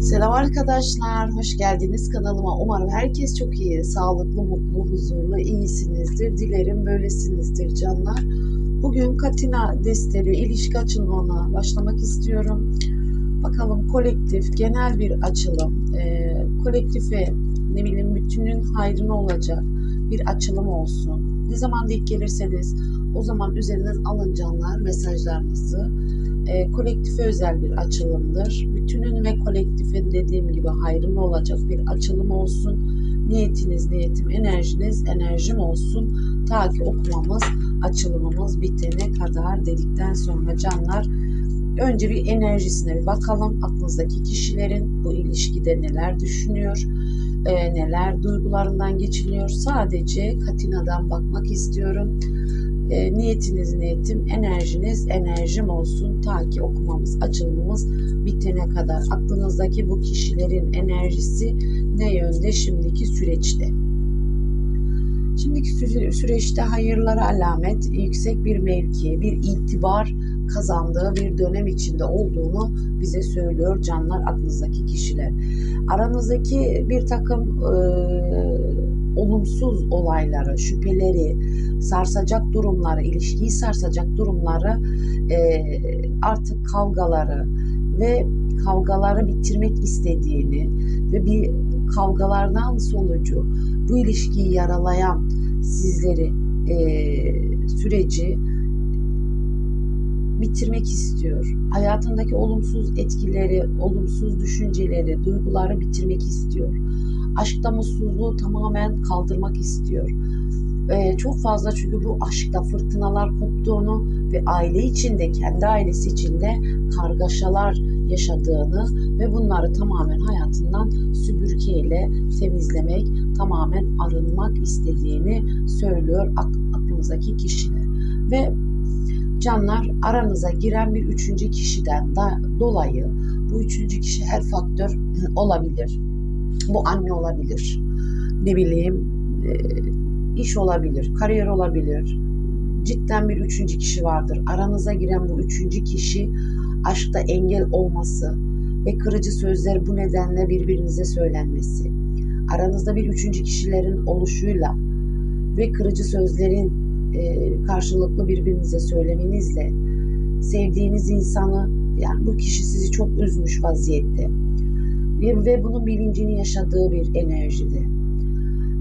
Selam arkadaşlar, hoş geldiniz kanalıma. Umarım herkes çok iyi, sağlıklı, mutlu, huzurlu, iyisinizdir. Dilerim böylesinizdir canlar. Bugün Katina desteli ilişki açılımına başlamak istiyorum. Bakalım kolektif, genel bir açılım. Ee, kolektife, ne bileyim bütünün hayrına olacak bir açılım olsun. Ne zaman denk gelirseniz o zaman üzeriniz alın canlar mesajlarınızı e, kolektife özel bir açılımdır. Bütünün ve kolektifin dediğim gibi hayrına olacak bir açılım olsun. Niyetiniz, niyetim, enerjiniz, enerjim olsun. Ta ki okumamız, açılımımız bitene kadar dedikten sonra canlar önce bir enerjisine bir bakalım. Aklınızdaki kişilerin bu ilişkide neler düşünüyor, e, neler duygularından geçiliyor. Sadece Katina'dan bakmak istiyorum e, niyetiniz niyetim, enerjiniz enerjim olsun ta ki okumamız, açılımımız bitene kadar. Aklınızdaki bu kişilerin enerjisi ne yönde şimdiki süreçte? Şimdiki süreçte hayırlara alamet, yüksek bir mevki, bir itibar kazandığı bir dönem içinde olduğunu bize söylüyor canlar aklınızdaki kişiler. Aranızdaki bir takım e, olumsuz olayları, şüpheleri, sarsacak durumları, ilişkiyi sarsacak durumları e, artık kavgaları ve kavgaları bitirmek istediğini ve bir kavgalardan sonucu bu ilişkiyi yaralayan sizleri e, süreci bitirmek istiyor. Hayatındaki olumsuz etkileri, olumsuz düşünceleri, duyguları bitirmek istiyor. Aşkta mutsuzluğu tamamen kaldırmak istiyor. Ee, çok fazla çünkü bu aşkta fırtınalar koptuğunu ve aile içinde, kendi ailesi içinde kargaşalar yaşadığını ve bunları tamamen hayatından süpürgeyle temizlemek, tamamen arınmak istediğini söylüyor aklınızdaki kişiler. Ve canlar aranıza giren bir üçüncü kişiden da dolayı bu üçüncü kişi her faktör olabilir. Bu anne olabilir. Ne bileyim e, iş olabilir, kariyer olabilir. Cidden bir üçüncü kişi vardır. Aranıza giren bu üçüncü kişi aşkta engel olması ve kırıcı sözler bu nedenle birbirinize söylenmesi. Aranızda bir üçüncü kişilerin oluşuyla ve kırıcı sözlerin e, karşılıklı birbirinize söylemenizle sevdiğiniz insanı yani bu kişi sizi çok üzmüş vaziyette ve, ve bunun bilincini yaşadığı bir enerjide.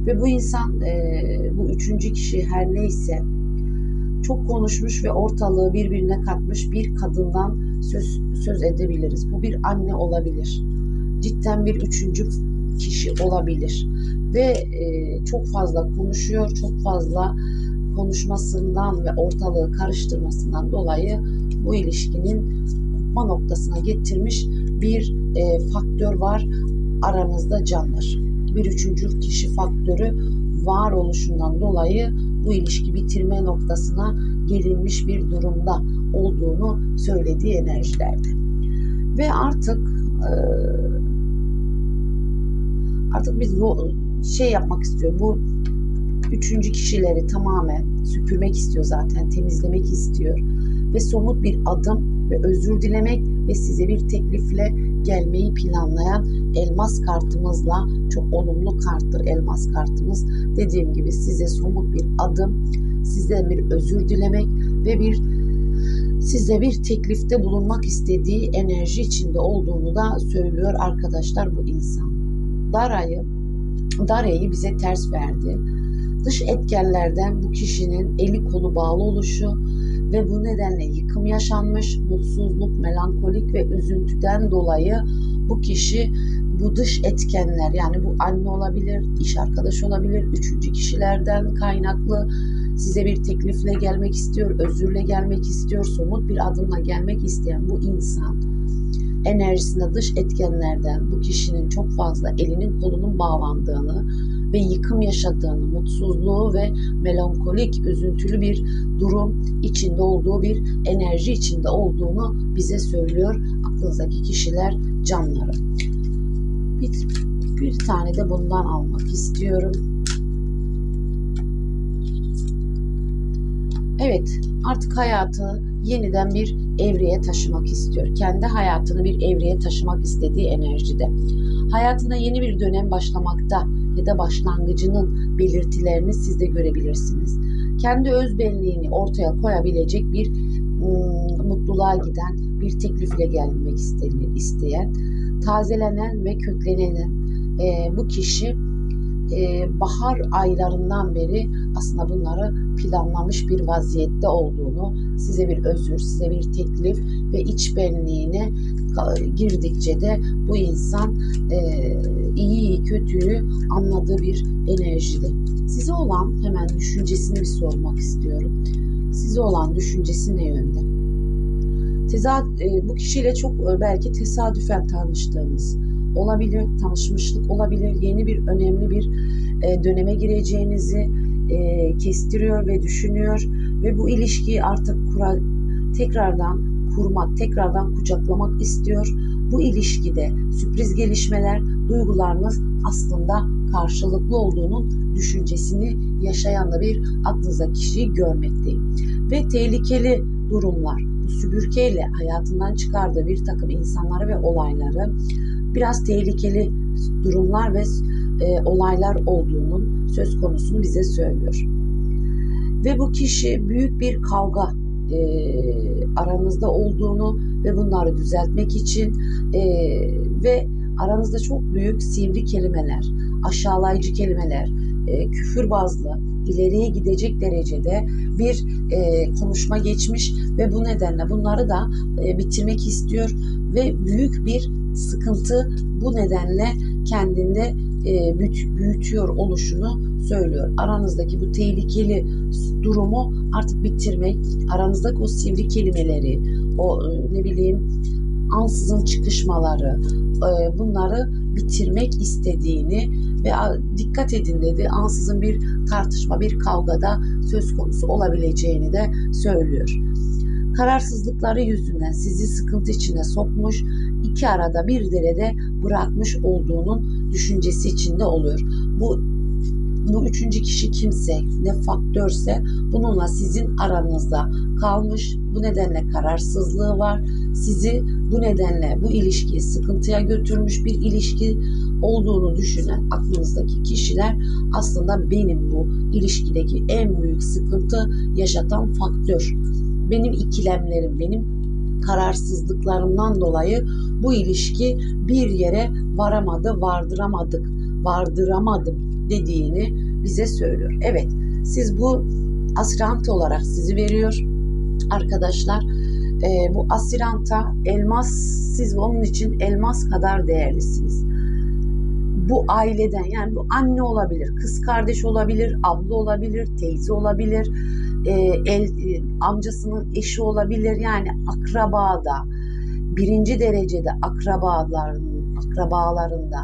Ve bu insan, e, bu üçüncü kişi her neyse çok konuşmuş ve ortalığı birbirine katmış bir kadından söz, söz edebiliriz. Bu bir anne olabilir. Cidden bir üçüncü kişi olabilir. Ve e, çok fazla konuşuyor, çok fazla konuşmasından ve ortalığı karıştırmasından dolayı bu ilişkinin kopma noktasına getirmiş bir e, faktör var aranızda canlar. Bir üçüncü kişi faktörü var oluşundan dolayı bu ilişki bitirme noktasına gelinmiş bir durumda olduğunu söylediği enerjilerde. Ve artık e, artık biz şey yapmak istiyor. Bu üçüncü kişileri tamamen süpürmek istiyor zaten, temizlemek istiyor ve somut bir adım ve özür dilemek ve size bir teklifle gelmeyi planlayan elmas kartımızla çok olumlu karttır elmas kartımız. Dediğim gibi size somut bir adım, sizden bir özür dilemek ve bir size bir teklifte bulunmak istediği enerji içinde olduğunu da söylüyor arkadaşlar bu insan. Dara'yı Dara'yı bize ters verdi. Dış etkenlerden bu kişinin eli kolu bağlı oluşu, ve bu nedenle yıkım yaşanmış, mutsuzluk, melankolik ve üzüntüden dolayı bu kişi bu dış etkenler yani bu anne olabilir, iş arkadaşı olabilir, üçüncü kişilerden kaynaklı size bir teklifle gelmek istiyor, özürle gelmek istiyor, somut bir adımla gelmek isteyen bu insan enerjisinde dış etkenlerden bu kişinin çok fazla elinin kolunun bağlandığını ve yıkım yaşadığını, mutsuzluğu ve melankolik, üzüntülü bir durum içinde olduğu bir enerji içinde olduğunu bize söylüyor aklınızdaki kişiler canları. Bir, bir tane de bundan almak istiyorum. Evet, artık hayatı yeniden bir evreye taşımak istiyor. Kendi hayatını bir evreye taşımak istediği enerjide. Hayatında yeni bir dönem başlamakta ya da başlangıcının belirtilerini siz de görebilirsiniz. Kendi özbenliğini ortaya koyabilecek bir ım, mutluluğa giden bir teklifle gelmek isteyen, tazelenen ve köklenen e, bu kişi e, bahar aylarından beri aslında bunları planlamış bir vaziyette olduğunu, size bir özür, size bir teklif ve iç benliğine girdikçe de bu insan e, iyi kötüyü anladığı bir enerjide. Size olan hemen düşüncesini bir sormak istiyorum. Size olan düşüncesi ne yönde? Tezad, e, bu kişiyle çok e, belki tesadüfen tanıştığınız, olabilir, tanışmışlık olabilir, yeni bir önemli bir e, döneme gireceğinizi e, kestiriyor ve düşünüyor ve bu ilişkiyi artık kura, tekrardan kurmak, tekrardan kucaklamak istiyor. Bu ilişkide sürpriz gelişmeler, duygularınız aslında karşılıklı olduğunun düşüncesini yaşayan da bir aklınıza kişiyi görmekteyim. Ve tehlikeli durumlar, bu süpürgeyle hayatından çıkardığı bir takım insanları ve olayları biraz tehlikeli durumlar ve e, olaylar olduğunun söz konusunu bize söylüyor. Ve bu kişi büyük bir kavga e, aranızda olduğunu ve bunları düzeltmek için e, ve aranızda çok büyük sivri kelimeler, aşağılayıcı kelimeler, e, küfür bazlı, ileriye gidecek derecede bir e, konuşma geçmiş ve bu nedenle bunları da e, bitirmek istiyor ve büyük bir sıkıntı bu nedenle kendinde e, büyütüyor oluşunu söylüyor. Aranızdaki bu tehlikeli durumu artık bitirmek, aranızdaki o sivri kelimeleri, o e, ne bileyim ansızın çıkışmaları, e, bunları bitirmek istediğini ve dikkat edin dedi ansızın bir tartışma, bir kavgada söz konusu olabileceğini de söylüyor. Kararsızlıkları yüzünden sizi sıkıntı içine sokmuş, iki arada bir derede bırakmış olduğunun düşüncesi içinde oluyor. Bu bu üçüncü kişi kimse ne faktörse bununla sizin aranızda kalmış. Bu nedenle kararsızlığı var. Sizi bu nedenle bu ilişkiyi sıkıntıya götürmüş bir ilişki olduğunu düşünen aklınızdaki kişiler aslında benim bu ilişkideki en büyük sıkıntı yaşatan faktör. Benim ikilemlerim, benim kararsızlıklarımdan dolayı bu ilişki bir yere varamadı, vardıramadık, vardıramadım dediğini bize söylüyor. Evet siz bu asirant olarak sizi veriyor arkadaşlar. E, bu asiranta elmas siz onun için elmas kadar değerlisiniz. Bu aileden yani bu anne olabilir, kız kardeş olabilir, abla olabilir, teyze olabilir, e, el, e, amcasının eşi olabilir yani akrabada birinci derecede akrabaların akrabalarında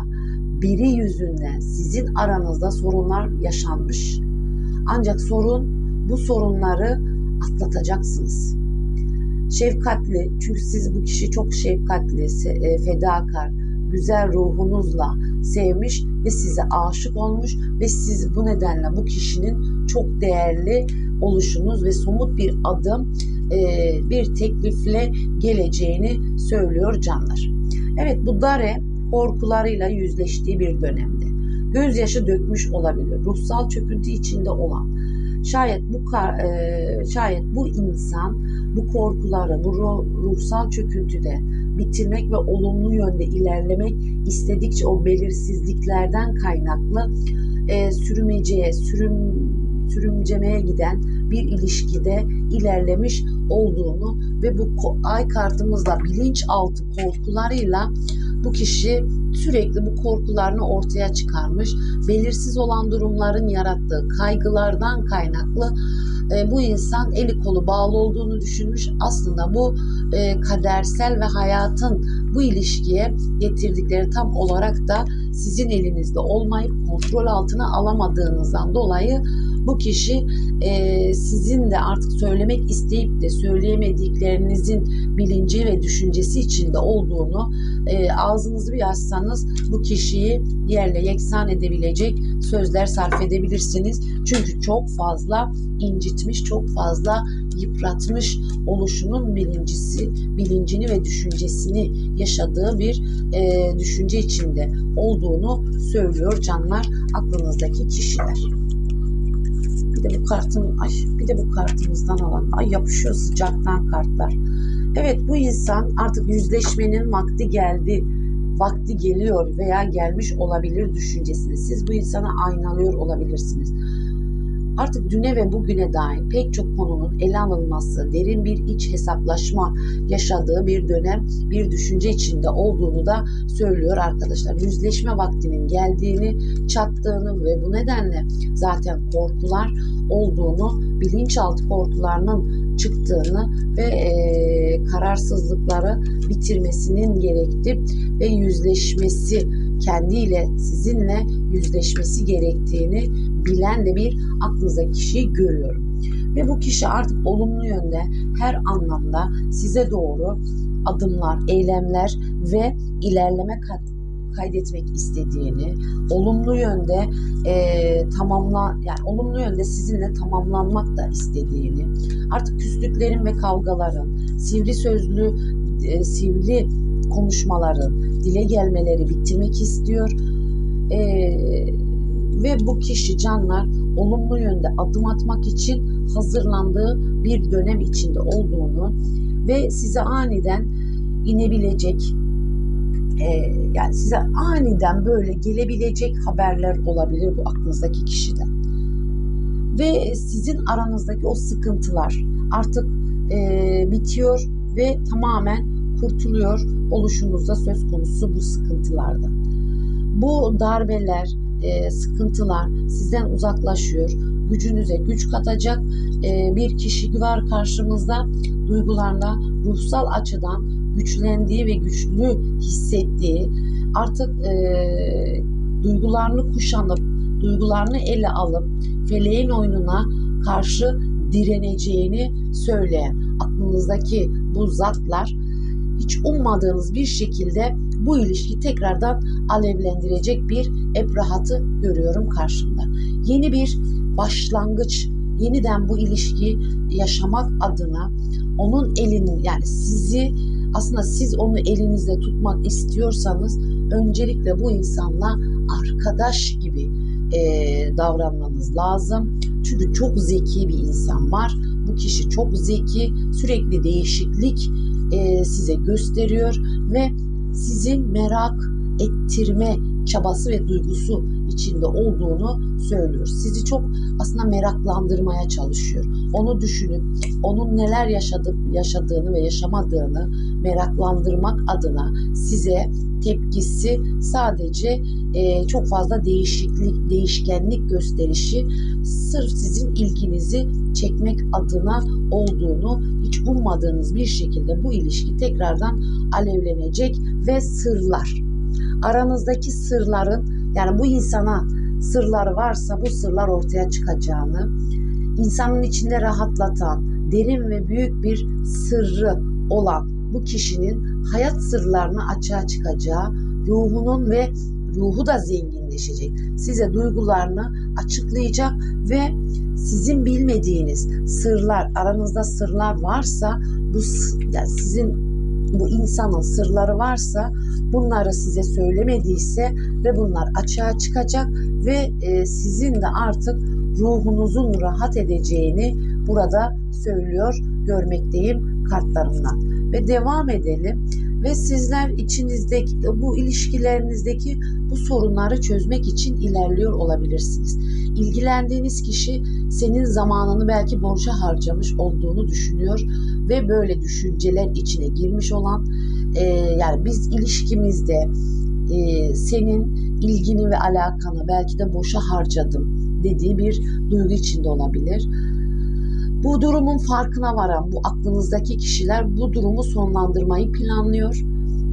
biri yüzünden sizin aranızda sorunlar yaşanmış. Ancak sorun bu sorunları atlatacaksınız. Şefkatli çünkü siz bu kişi çok şefkatli, e, fedakar, güzel ruhunuzla sevmiş ve size aşık olmuş ve siz bu nedenle bu kişinin çok değerli oluşunuz ve somut bir adım, e, bir teklifle geleceğini söylüyor canlar. Evet bu dare korkularıyla yüzleştiği bir dönemde. Gözyaşı dökmüş olabilir. Ruhsal çöküntü içinde olan. Şayet bu e, şayet bu insan bu korkuları, bu ruhsal çöküntüde bitirmek ve olumlu yönde ilerlemek istedikçe o belirsizliklerden kaynaklı e, sürümeceye, sürüm sürümcemeye giden bir ilişkide ilerlemiş olduğunu ve bu ay kartımızla bilinçaltı korkularıyla bu kişi sürekli bu korkularını ortaya çıkarmış. Belirsiz olan durumların yarattığı kaygılardan kaynaklı e, bu insan eli kolu bağlı olduğunu düşünmüş. Aslında bu e, kadersel ve hayatın bu ilişkiye getirdikleri tam olarak da sizin elinizde olmayıp kontrol altına alamadığınızdan dolayı Bu kişi e, sizin de artık söylemek isteyip de söyleyemediklerinizin bilinci ve düşüncesi içinde olduğunu e, ağzınızı bir açsanız bu kişiyi yerle yeksan edebilecek sözler sarf edebilirsiniz. Çünkü çok fazla incitmiş, çok fazla yıpratmış oluşunun bilincisi, bilincini ve düşüncesini yaşadığı bir e, düşünce içinde olduğunu söylüyor canlar aklınızdaki kişiler. Bir de bu kartın, ay bir de bu kartımızdan alan, ay yapışıyor sıcaktan kartlar. Evet bu insan artık yüzleşmenin vakti geldi, vakti geliyor veya gelmiş olabilir düşüncesini. Siz bu insana aynalıyor olabilirsiniz artık düne ve bugüne dair pek çok konunun ele alınması, derin bir iç hesaplaşma yaşadığı bir dönem, bir düşünce içinde olduğunu da söylüyor arkadaşlar. Yüzleşme vaktinin geldiğini, çattığını ve bu nedenle zaten korkular olduğunu, bilinçaltı korkularının çıktığını ve e, kararsızlıkları bitirmesinin gerekti ve yüzleşmesi kendiyle sizinle yüzleşmesi gerektiğini bilen de bir aklınıza kişiyi görüyorum. Ve bu kişi artık olumlu yönde her anlamda size doğru adımlar, eylemler ve ilerleme kat kaydetmek istediğini, olumlu yönde e, tamamla yani olumlu yönde sizinle tamamlanmak da istediğini, artık küslüklerin ve kavgaların, sivri sözlü, e, sivri konuşmaların, dile gelmeleri bitirmek istiyor. E, ve bu kişi canlar olumlu yönde adım atmak için hazırlandığı bir dönem içinde olduğunu ve size aniden inebilecek e, yani size aniden böyle gelebilecek haberler olabilir bu aklınızdaki kişiden. Ve sizin aranızdaki o sıkıntılar artık e, bitiyor ve tamamen kurtuluyor oluşunuzda söz konusu bu sıkıntılarda. Bu darbeler, e, sıkıntılar sizden uzaklaşıyor. Gücünüze güç katacak e, bir kişi var karşımızda. Duygularla ruhsal açıdan güçlendiği ve güçlü hissettiği artık e, duygularını kuşanıp duygularını ele alıp feleğin oyununa karşı direneceğini söyleyen aklınızdaki bu zatlar hiç ummadığınız bir şekilde bu ilişki tekrardan alevlendirecek bir ebrahatı görüyorum karşımda. Yeni bir başlangıç, yeniden bu ilişki yaşamak adına onun elinin yani sizi aslında siz onu elinizde tutmak istiyorsanız öncelikle bu insanla arkadaş gibi e, davranmanız lazım. Çünkü çok zeki bir insan var. Bu kişi çok zeki, sürekli değişiklik e, size gösteriyor ve sizi merak ettirme çabası ve duygusu içinde olduğunu söylüyor. Sizi çok aslında meraklandırmaya çalışıyor. Onu düşünüp onun neler yaşadı, yaşadığını ve yaşamadığını meraklandırmak adına size tepkisi sadece e, çok fazla değişiklik, değişkenlik gösterişi sırf sizin ilginizi çekmek adına olduğunu hiç ummadığınız bir şekilde bu ilişki tekrardan alevlenecek ve sırlar aranızdaki sırların yani bu insana sırları varsa bu sırlar ortaya çıkacağını, insanın içinde rahatlatan, derin ve büyük bir sırrı olan bu kişinin hayat sırlarını açığa çıkacağı, ruhunun ve ruhu da zenginleşecek. Size duygularını açıklayacak ve sizin bilmediğiniz sırlar, aranızda sırlar varsa bu yani sizin bu insanın sırları varsa bunları size söylemediyse ve bunlar açığa çıkacak ve e, sizin de artık ruhunuzun rahat edeceğini burada söylüyor görmekteyim kartlarımdan. Ve devam edelim ve sizler içinizdeki bu ilişkilerinizdeki bu sorunları çözmek için ilerliyor olabilirsiniz. İlgilendiğiniz kişi senin zamanını belki borca harcamış olduğunu düşünüyor ve böyle düşünceler içine girmiş olan e, yani biz ilişkimizde e, senin ilgini ve alakanı belki de boşa harcadım dediği bir duygu içinde olabilir. Bu durumun farkına varan bu aklınızdaki kişiler bu durumu sonlandırmayı planlıyor.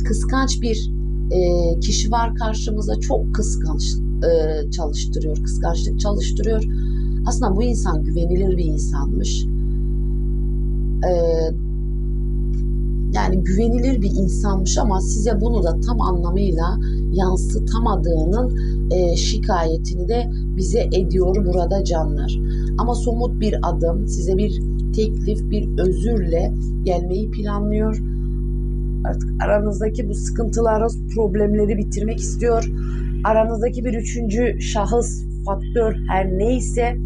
Kıskanç bir e, kişi var karşımıza çok kıskanç e, çalıştırıyor, kıskançlık çalıştırıyor. Aslında bu insan güvenilir bir insanmış. Ee, yani güvenilir bir insanmış ama size bunu da tam anlamıyla yansıtamadığının e, şikayetini de bize ediyor burada canlar. Ama somut bir adım, size bir teklif, bir özürle gelmeyi planlıyor. Artık aranızdaki bu sıkıntıları, problemleri bitirmek istiyor. Aranızdaki bir üçüncü şahıs, faktör her neyse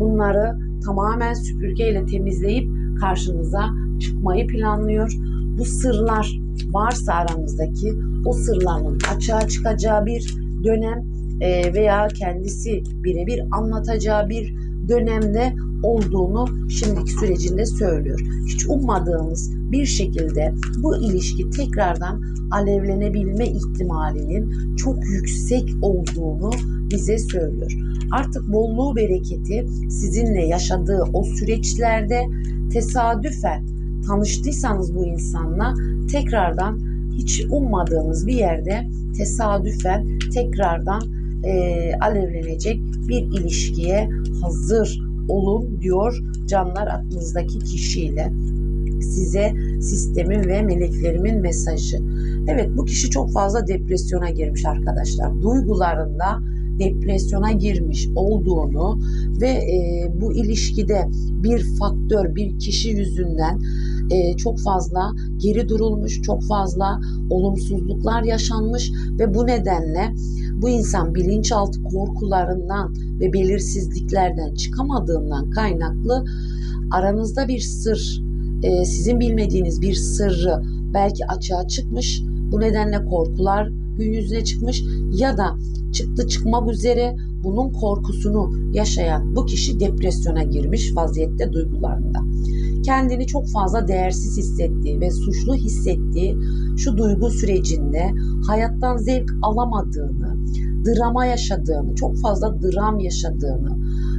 bunları tamamen süpürgeyle temizleyip karşınıza çıkmayı planlıyor. Bu sırlar varsa aranızdaki o sırların açığa çıkacağı bir dönem e, veya kendisi birebir anlatacağı bir dönemde olduğunu şimdiki sürecinde söylüyor. Hiç ummadığınız bir şekilde bu ilişki tekrardan alevlenebilme ihtimalinin çok yüksek olduğunu bize söylüyor. Artık bolluğu bereketi sizinle yaşadığı o süreçlerde tesadüfen tanıştıysanız bu insanla tekrardan hiç ummadığınız bir yerde tesadüfen tekrardan e, alevlenecek bir ilişkiye hazır olun diyor canlar aklınızdaki kişiyle size sistemin ve meleklerimin mesajı. Evet bu kişi çok fazla depresyona girmiş arkadaşlar. Duygularında depresyona girmiş olduğunu ve e, bu ilişkide bir faktör, bir kişi yüzünden e, çok fazla geri durulmuş, çok fazla olumsuzluklar yaşanmış ve bu nedenle bu insan bilinçaltı korkularından ve belirsizliklerden çıkamadığından kaynaklı aranızda bir sır, e, sizin bilmediğiniz bir sırrı belki açığa çıkmış. Bu nedenle korkular gün yüzüne çıkmış ya da çıktı çıkmak üzere bunun korkusunu yaşayan bu kişi depresyona girmiş vaziyette duygularında. Kendini çok fazla değersiz hissettiği ve suçlu hissettiği şu duygu sürecinde hayattan zevk alamadığını, drama yaşadığını, çok fazla dram yaşadığını,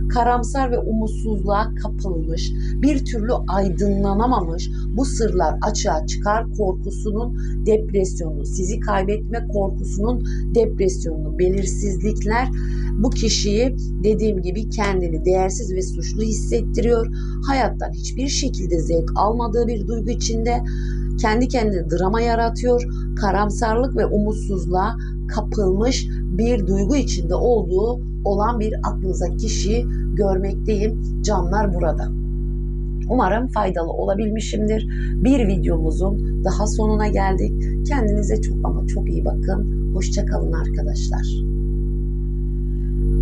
karamsar ve umutsuzluğa kapılmış, bir türlü aydınlanamamış bu sırlar açığa çıkar korkusunun depresyonu, sizi kaybetme korkusunun depresyonu, belirsizlikler bu kişiyi dediğim gibi kendini değersiz ve suçlu hissettiriyor. Hayattan hiçbir şekilde zevk almadığı bir duygu içinde kendi kendine drama yaratıyor. Karamsarlık ve umutsuzluğa kapılmış bir duygu içinde olduğu olan bir aklınıza kişiyi görmekteyim. Canlar burada. Umarım faydalı olabilmişimdir. Bir videomuzun daha sonuna geldik. Kendinize çok ama çok iyi bakın. Hoşçakalın arkadaşlar.